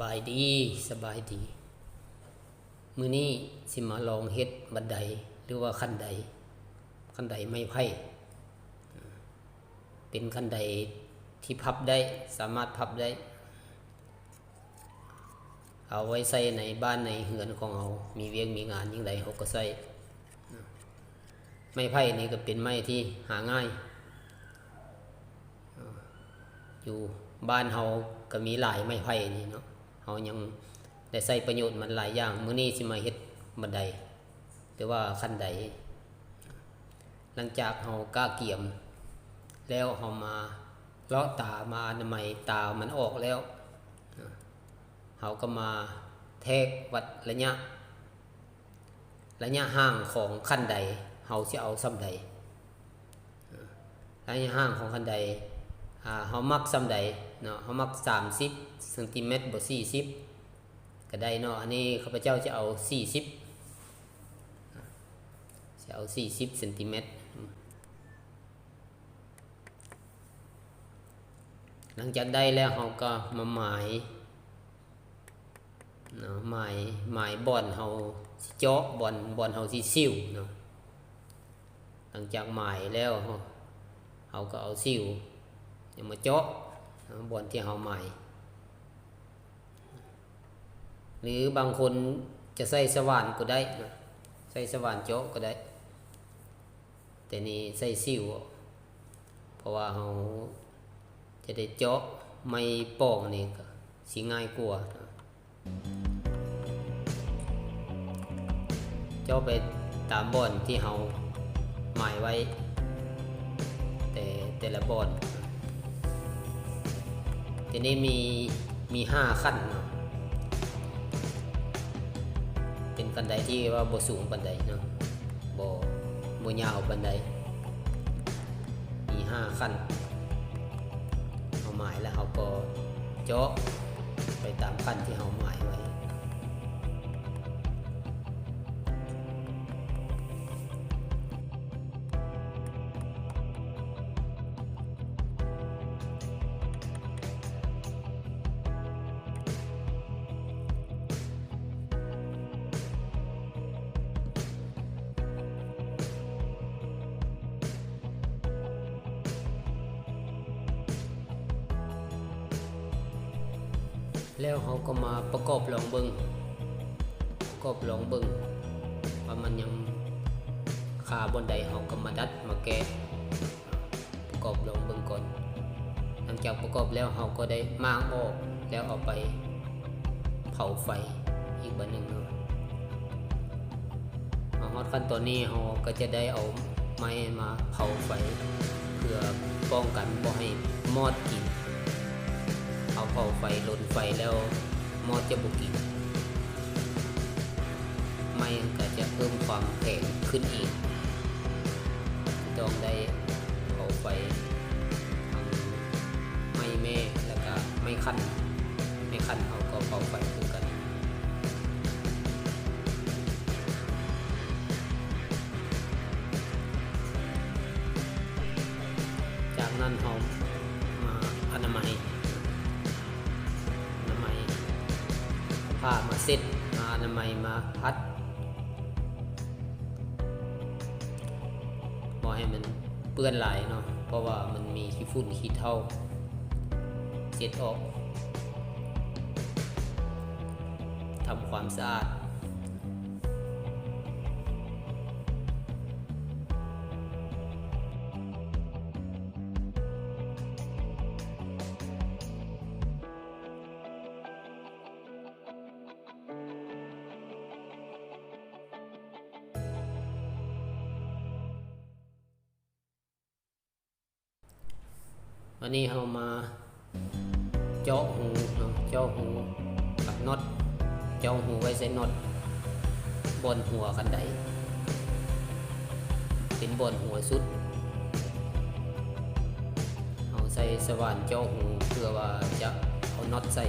บายดีสบายดี มือนี้สิมาลองเฮ็ดบันไดหรือว่าคันไดคันไดไม้ไผ่เป็นคันไดที่พับได้สามารถพับได้ เอาไว้ใส่ในบ้านในเหือนของเรา มีเวียงมีงานยิ่งใดเขาก็ใส่ไม้ไผ่นี่ก็เป็นไม้ที่หาง่าย อยู่บ้านเฮาก็มีหลายไม้ไผ่นี่เนาะ เฮายังได้ใช้ประโยชน์มันหลายอย่างมื้อนี้สิมาเฮ็ดบันไดหรือว่าคันไดหลังจากเฮากล้าเกี่ยม แล้วเฮามาเลาะตามาอนามัยตามันออกแล้วเฮาก็มาแทกวัดระยะระยะห่างของคันใดเฮาสิเอาซ้ำใดระยะห่างของคันใดเฮามักซ้ำใดเนาะเฮามัก30 เซนติเมตรบ่40ก็ได้เนาะอันนี้ข้าพเจ้าจะเอา40จะเอา40เซนติเมตรหลังจากได้แล้วเฮาก็มาหมายเนาะหมายหมายบอนเฮาสิเจาะบอนบอนเฮาสิซิ่วเนาะหลังจากหมายแล้วเฮาก็เอาซิ่วย่ามาเจาะบอนที่เฮาหม่ หรือบางคนจะใส่สว่านก็ได้นะใส่สว่านเจาะก็ได้ แต่นี่ใส่ซิวเพราะว่าเฮาจะได้เจาะไม่ปองนี่ก็สิง่ายกว่านะเจาะไปตามบอนที่เฮาหมายไว้ แต่แต่ละบอนทีนี้มีมีห้าขั้นเนาะ ปันไดที่ว่าบ่สูงปันไดเนาะบ่บ่ยาวปันไดมีห้าขั้นเอาหมายแล้วเขาก็เจาะไปตามขั้นที่เขาหมายไว้ แล้วเขาก็มาประกอบลองเบิงประกอบลองเบิงว่ามันยังคาบนใดเขาก็มาดัดมาแกะประกอบลองเบิงก่อน หลังจากประกอบแล้วเขาก็ได้มางออกแล้วเอาไปเผาไฟอีกบันหนึ่งเนาะมาฮอดขั้นตอนนี้เขาก็จะได้เอาไม้มาเผาไฟ เพื่อป้องกันบ่ให้มอดกิน เอาเผาไฟลนไฟแล้วมอจะบุกินไม่ก็จะเพิ่มความแข็งขึ้นอีกต้องได้เผาไฟทั้งไม่แม่แล้วก็ไม่คันไม่คันเขาก็เผาไฟคู่กันจากนั้นเรามาอนามัย ผ้ามาเซ็ตมาอนามัยมาพัดบอให้มันเปื้อนหลายเนาะเพราะว่ามันมีขี้ฝุ่นขี้เท่าเช็ดออกทำความสะอาด นนี้เรามาเจาะหูเนาะเจาะหูกับน็อตเจาะหูไว้ใส่น็อตบนหัวกันไดเป็นบนหัวสุดเอาใส่สว่านเจาะหูเพื่อว่าจะเอาน็อตใส่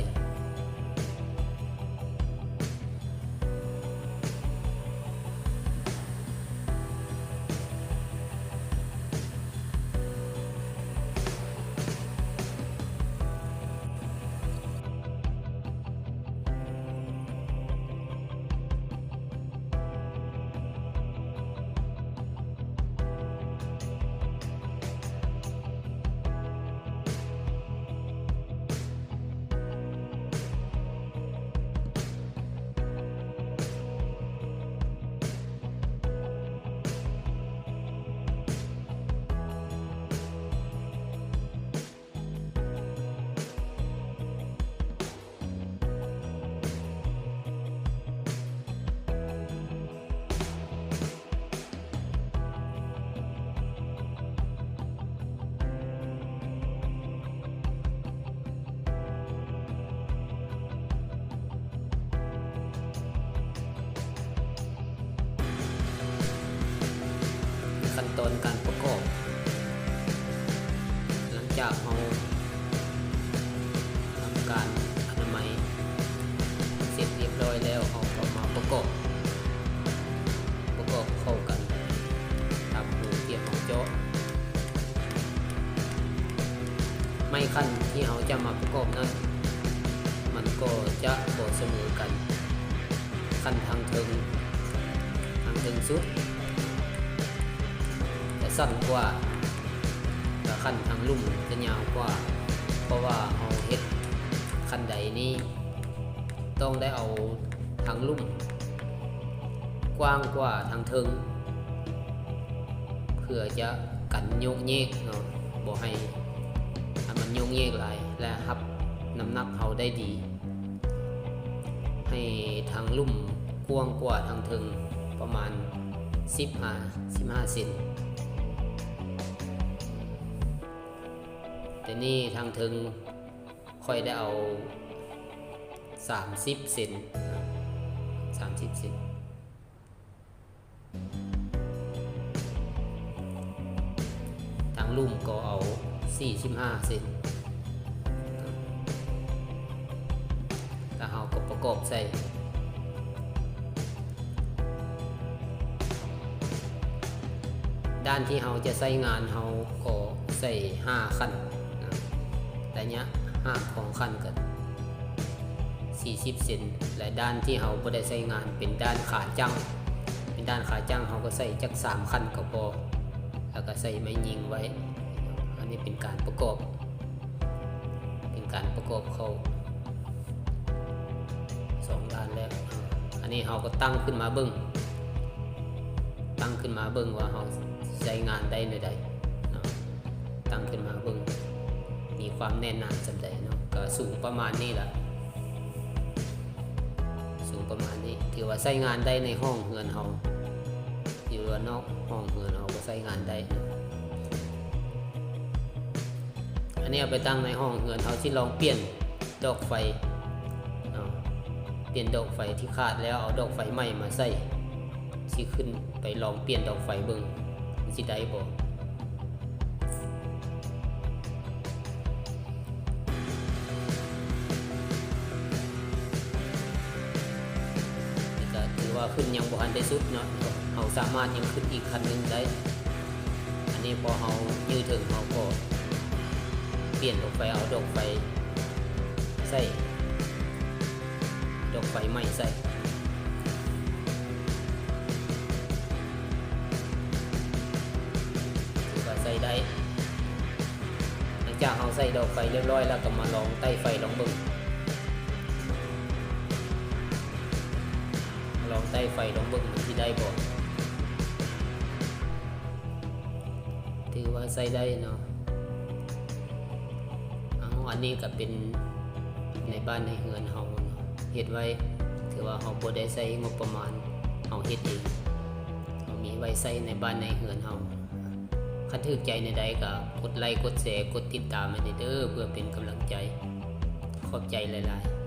ตอนการประกอบ หลังจากเราทำการอนามัยเสร็จเรียบร้อยแล้วเราก็มาประกอบ ประกอบเข้ากันทำหูเทียมของโจ๊ะไม่ขั้นที่เราจะมาประกอบนั้น มันก็จะบ่เสมอกัน ขั้นทางถึงทางถึงสุด สั้นกว่าแต่ขั้นทางลุ่มจะยาวกว่า เพราะว่าเอาเฮ็ดขั้นใดนี้ต้องได้เอาทางลุ่ม กว้างกว่าทางเทิงเพื่อจะกันโยกเยกเนาะบ่ให้ให้มันโยกเยกหลายและรับน้ำหนักเขาได้ดี ให้ทางลุ่มกว้างกว่าทางเทิงประมาณ 15 15เซน นี่ทางเทิงค่อยได้เอา 30 เซน30 เซนทางลุ่มก็เอา 45 เซนแล้วเราก็ประกอบใส่ด้านที่เราจะใส่งานเราก็ใส่ 5 ขั้น ระยะห่างของขั้นกัน40 เซนและด้านที่เราบ่ได้ใส่งานเป็นด้านขาจังเป็นด้านขาจังเราก็ใส่จัก 3 ขั้นก็พอแล้วก็ใส่ไม้ยิงไว้ อันนี้เป็นการประกอบ เป็นการประกอบเขาสองด้านแล้ว อันนี้เราก็ตั้งขึ้นมาเบิ้งตั้งขึ้นมาเบิ้งว่าเราใช้งานได้ในใดเนาะตั้งขึ้นมาเบิ้ง ความแน่นหนาสำใดเนาะก็สูงประมาณนี้แหละสูงประมาณนี้ ถือว่าใช้งานได้ในห้องเฮือนเราอยู่ว่านอกห้องเฮือนเราก็ใช้งานได้อันนี้เอาไปตั้งในห้องเฮือนเขาที่ลองเปลี่ยนดอกไฟเเปลี่ยนดอกไฟที่ขาดแล้วเอาดอกไฟใหม่มาใส่ที่ขึ้นไปลองเปลี่ยนดอกไฟเบิ่งสิได้บ่ ขึ้นยังบ่ทันได้สุดเนาะเราสามารถยังขึ้นอีกขั้นหนึ่งได้ อันนี้พอเรายืดถึงเราก็เปลี่ยนดอกไฟเอาดอกไฟใส่ดอกไฟใหม่ใส่ถือว่าใส่ได้ หลังจากเราใส่ดอกไฟเรียบร้อยแล้วก็มาลองใต้ไฟลองเบิ่ง ใต้ไฟลองเบิ่งมันที่ได้บ่ถือว่าใส่ได้เนาะเอาอันนี้ก็เป็นในบ้านในเฮือนเฮาเนาะเฮ็ดไว้ถือว่าเฮาบ่ได้ใช้งบประมาณเฮาเฮ็ดเองเฮามีไว้ใช้ในบ้านในเฮือนเฮาคันถูกใจในใดก็กดไลค์กดแชร์กดติดตามให้เด้อเพื่อเป็นกำลังใจขอบใจหลายๆ